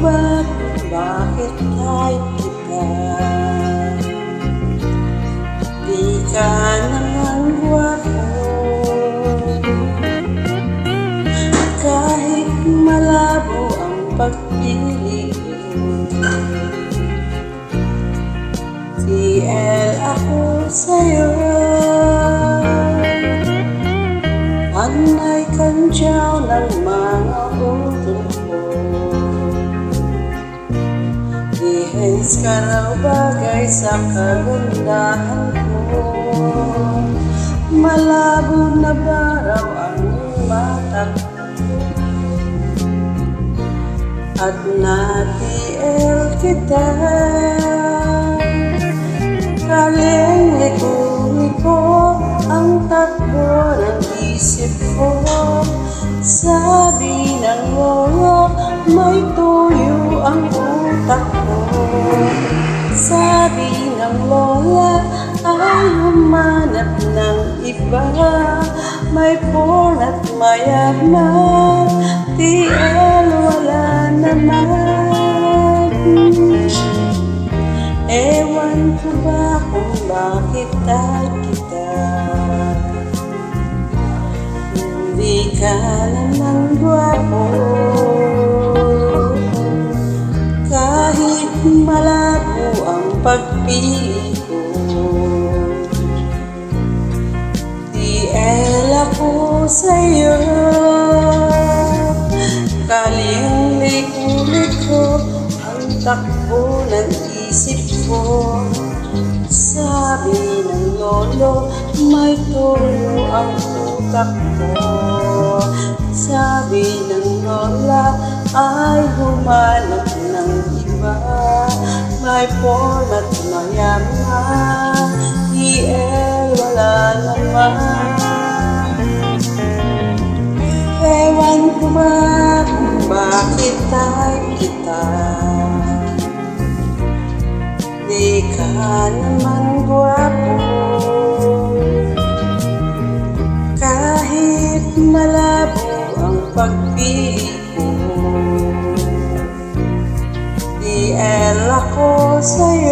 ba? Bakit kahit kita? Di ka naman wako Kahit malabo ang pagpili TL ako sa'yo. Anay kang ng mga utos ko Ihens ka raw bagay sa kagandahan ko. Malabo na ba raw ang mata ko. At na-TL kita. Kaling-liko ang takbo ng isip ko. Sabi ng lolo, may tuyo ng lola, ay humanap ng iba. May porn at mayaman, TL wala naman. Ewan ko ba kung bakit tayo kita Hindi ka naman gwapo. Kahit malabo ang pagpili ko. TL ako sa'yo. Kaling-liko ang takbo ng isip ko. Sabi ng lolo, may tuyo ang utak ko. Sabi ng lola, ay humanap may format na yaman TL wala naman Ewan ko man kung bakit tayo kita Di ka naman guwapo Kahit malabo ang pagpili. 虽然